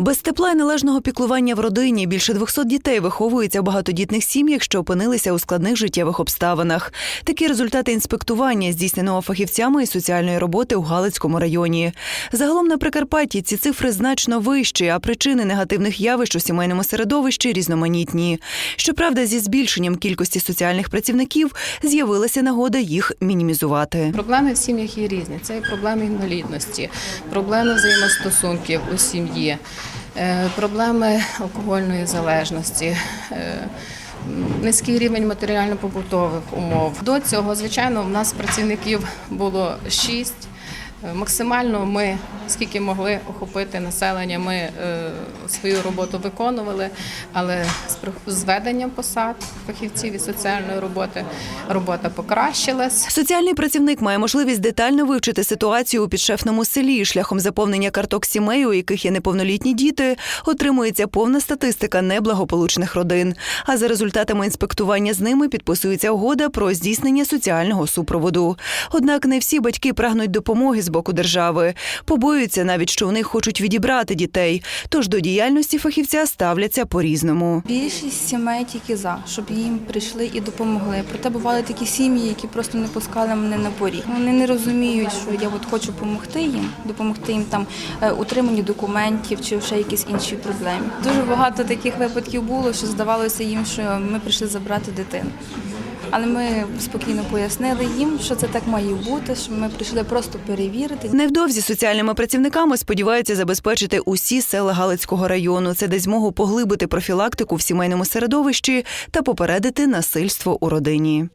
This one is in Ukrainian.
Без тепла і належного піклування в родині більше 200 дітей виховуються в багатодітних сім'ях, що опинилися у складних життєвих обставинах. Такі результати інспектування здійсненого фахівцями із соціальної роботи у Галицькому районі. Загалом на Прикарпатті ці цифри значно вищі, а причини негативних явищ у сімейному середовищі різноманітні. Щоправда, зі збільшенням кількості соціальних працівників з'явилася нагода їх мінімізувати. Проблеми в сім'ях є різні. Це і проблеми інвалідності, проблеми взаємостосунків у сім'ї, проблеми алкогольної залежності. е, Низький рівень матеріально-побутових умов. До цього, звичайно, в нас працівників було шість. Е, Максимально ми, скільки могли охопити населення, ми е, свою роботу виконували, але з при- з посад фахівців і соціальної роботи робота покращилась. Соціальний працівник має можливість детально вивчити ситуацію у підшефному селі. Шляхом заповнення карток сімей, у яких є неповнолітні діти, отримується повна статистика неблагополучних родин. А за результатами інспектування з ними підписується угода про здійснення соціального супроводу. Однак не всі батьки прагнуть допомоги з боку держави. Побоюються навіть, що у них хочуть відібрати дітей. Тож до діяльності фахівця ставляться по-різному. Більшість сімей тільки за, щоб їм прийшли і допомогли. Проте бували такі сім'ї, які просто не пускали мене на поріг. Вони не розуміють, що я от хочу допомогти їм, допомогти їм там е, утриманні документів чи ще якісь інші проблеми. Дуже багато таких випадків було, що здавалося їм, що ми прийшли забрати дитину. Але ми спокійно пояснили їм, що це так має бути, що ми прийшли просто перевірити. Невдовзі соціальними працівниками сподіваються забезпечити усі села Галицького району. Це дасть змогу поглибити профілактику в сімейному середовищі та попередити насильство у родині.